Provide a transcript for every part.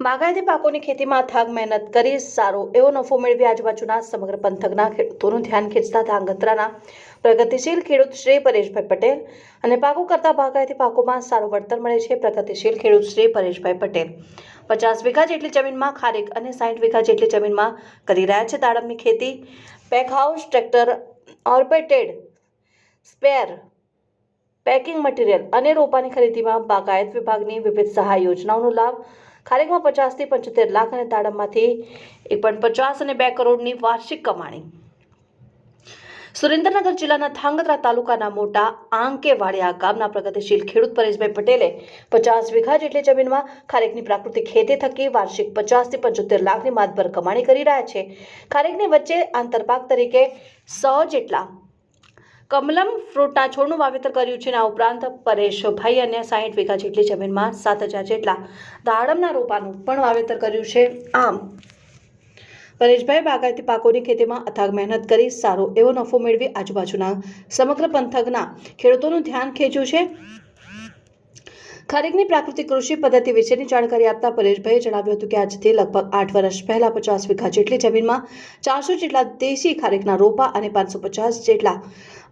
બાગાયતી પાકોની ખેતીમાં થાક મહેનત કરી સારો એવો નફો મેળવી આજુબાજુના સમગ્ર પંથકના ખેડૂતોનું ધ્યાન ખેંચતા ધાંગધ્રાના પ્રગતિશીલ ખેડૂત શ્રી પરેશભાઈ પટેલ અને પાકો કરતા બાગાયતી પાકોમાં સારું વળતર મળે છે પ્રગતિશીલ ખેડૂત શ્રી પરેશભાઈ પટેલ. પચાસ વીઘા જેટલી જમીનમાં ખારેક અને સાઠ વીઘા જેટલી જમીનમાં કરી રહ્યા છે દાડમની ખેતી. પેક હાઉસ ટ્રેક્ટર ઓર્બેટેડ સ્પેર પેકિંગ મટીરિયલ અને રોપાની ખરીદીમાં બાગાયત વિભાગની વિવિધ સહાય યોજનાઓનો લાભ ખારેકમાં પચાસથી પંચોતેર લાખ અને તાડમમાંથી એક પણ પચાસ અને બે કરોડની વાર્ષિક કમાણી. સુરેન્દ્રનગર જિલ્લાના ધાંગધ્રા તાલુકાના મોટા આંકેવાડિયા ગામના પ્રગતિશીલ ખેડૂત પરેશભાઈ પટેલે પચાસ વીઘા જેટલી જમીનમાં ખારેકની પ્રાકૃતિક ખેતી થકી વાર્ષિક પચાસથી પંચોતેર લાખની માતભર કમાણી કરી રહ્યા છે. ખારેકની વચ્ચે આંતરપાક તરીકે સો જેટલા કમલમ ફ્રૂટના છોડનું વાવેતર કર્યું છે આ ઉપરાંત પરેશભાઈ અને સાહીઠ વીઘા જેટલી જમીનમાં સાત હજાર જેટલા દાડમના રોપાનું પણ વાવેતર કર્યું છે. આમ, પરેશભાઈ બાગાયતી પાકોની ખેતીમાં અથાગ મહેનત કરી સારો એવો નફો મેળવી આજુબાજુના સમગ્ર પંથકના ખેડૂતોનું ધ્યાન ખેંચ્યું છે. ખારેકની પ્રાકૃતિક કૃષિ પદ્ધતિ વિશેની જાણકારી આપતા પરેશભાઈએ જણાવ્યું હતું કે આજથી લગભગ આઠ વર્ષ પહેલા પચાસ વીઘા જેટલી જમીનમાં ચારસો જેટલા દેશી ખારેકના રોપા અને પાંચસો પચાસ જેટલા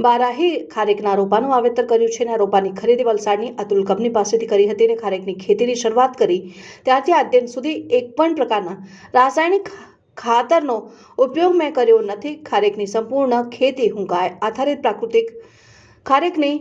બારાહી ખારેકના રોપાનું વાવેતર કર્યું છે અને રોપાની ખરીદી વલસાડની અતુલ કંપની પાસેથી કરી હતી અને ખારેકની ખેતીની શરૂઆત કરી ત્યારથી અત્યંત સુધી એક પણ પ્રકારના રાસાયણિક ખાતરનો ઉપયોગ મેં કર્યો નથી. ખારેકની સંપૂર્ણ ખેતી હું ગાય આધારિત પ્રાકૃતિક ખારેકની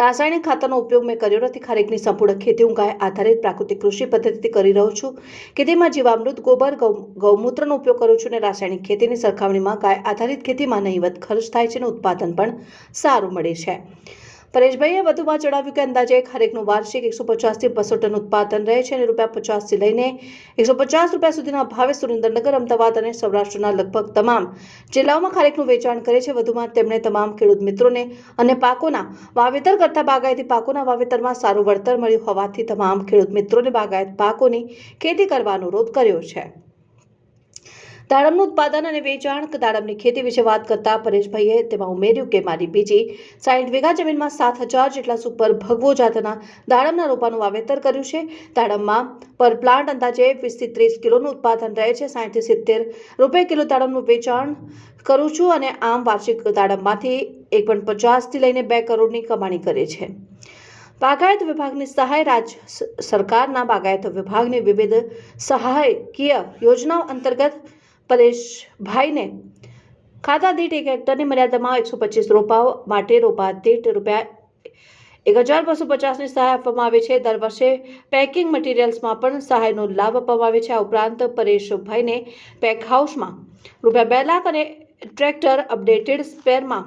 રાસાયણિક ખાતરનો ઉપયોગ મેં કર્યો નથી. ખારેકની સંપૂર્ણ ખેતી હું ગાય આધારિત પ્રાકૃતિક કૃષિ પદ્ધતિથી કરી રહ્યો છું ખેતીમાં જીવામૃત, ગોબર ગૌમૂત્રનો ઉપયોગ કરું છું અને રાસાયણિક ખેતીની સરખામણીમાં ગાય આધારિત ખેતીમાં નહીવત ખર્ચ થાય છે અને ઉત્પાદન પણ સારું મળે છે. પરેશભાઈએ વધુમાં જણાવ્યું કે અંદાજે ખારેકનું વાર્ષિક એકસો પચાસથી બસો ટન ઉત્પાદન રહે છે અને રૂપિયા પચાસથી લઈને એકસો પચાસ રૂપિયા સુધીના ભાવે સુરેન્દ્રનગર, અમદાવાદ અને સૌરાષ્ટ્રના લગભગ તમામ જિલ્લાઓમાં ખારેકનું વેચાણ કરે છે. વધુમાં તેમણે તમામ ખેડૂત મિત્રોને અને પાકોના વાવેતર કરતા બાગાયતી પાકોના વાવેતરમાં સારું વળતર મળ્યું હોવાથી તમામ ખેડૂત મિત્રોને બાગાયત પાકોની ખેતી કરવા અનુરોધ કર્યો છે. દાડમનું ઉત્પાદન અને વેચાણ દાડમની ખેતી વિશે વાત કરતા પરેશભાઈએ તેમાં ઉમેર્યું કે મારી બીજી સાઠ વીઘા જમીનમાં સાત હજાર જેટલા સુપર ભગવો જાતના દાડમના રોપાનું વાવેતર કર્યું છે. દાડમમાં પર પ્લાન્ટ અંદાજે વીસથી ત્રીસ કિલોનું ઉત્પાદન રહે છે. સાઠથી સિત્તેર રૂપિયા કિલો દાડમનું વેચાણ કરું છું અને આમ વાર્ષિક દાડમમાંથી એક પોઈન્ટ પચાસથી લઈને બે કરોડની કમાણી કરે છે. બાગાયત વિભાગની સહાય રાજ્ય સરકારના બાગાયત વિભાગની વિવિધ સહાયકીય યોજનાઓ અંતર્ગત પરેશભાઈને ખાતા દીઠ એક હેક્ટરની મર્યાદામાં એકસો પચીસ રોપાઓ માટે રોપા દીઠ રૂપિયા એક હજાર બસો પચાસની સહાય આપવામાં આવે છે. દર વર્ષે પેકિંગ મટીરિયલ્સમાં પણ સહાયનો લાભ આપવામાં આવે છે. આ ઉપરાંત પરેશભાઈને પેક હાઉસમાં રૂપિયા બે લાખ અને ટ્રેક્ટર અપડેટેડ સ્પેરમાં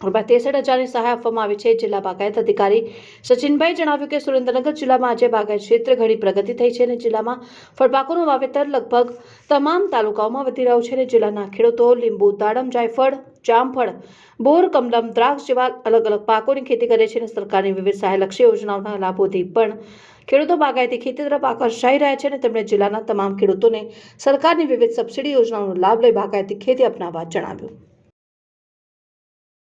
રૂપિયા ત્રેસઠ હજારની સહાય આપવામાં આવી છે. જિલ્લા બાગાયત અધિકારી સચિનભાઈ જણાવ્યું કે સુરેન્દ્રનગર જિલ્લામાં આજે બાગાયત ક્ષેત્રે ઘણી પ્રગતિ થઈ છે અને જિલ્લામાં ફળપાકોનું વાવેતર લગભગ તમામ તાલુકાઓમાં વધી રહ્યું છે અને જિલ્લાના ખેડૂતો લીંબુ, દાડમ, જાયફળ, જામફળ, બોર, કમલમ, દ્રાક્ષ જેવા અલગ અલગ પાકોની ખેતી કરે છે અને સરકારની વિવિધ સહાયલક્ષી યોજનાઓના લાભોથી પણ ખેડૂતો બાગાયતી ખેતી તરફ આકર્ષાઈ રહ્યા છે અને તેમણે જિલ્લાના તમામ ખેડૂતોને સરકારની વિવિધ સબસિડી યોજનાઓનો લાભ લઈ બાગાયતી ખેતી અપનાવવા જણાવ્યું.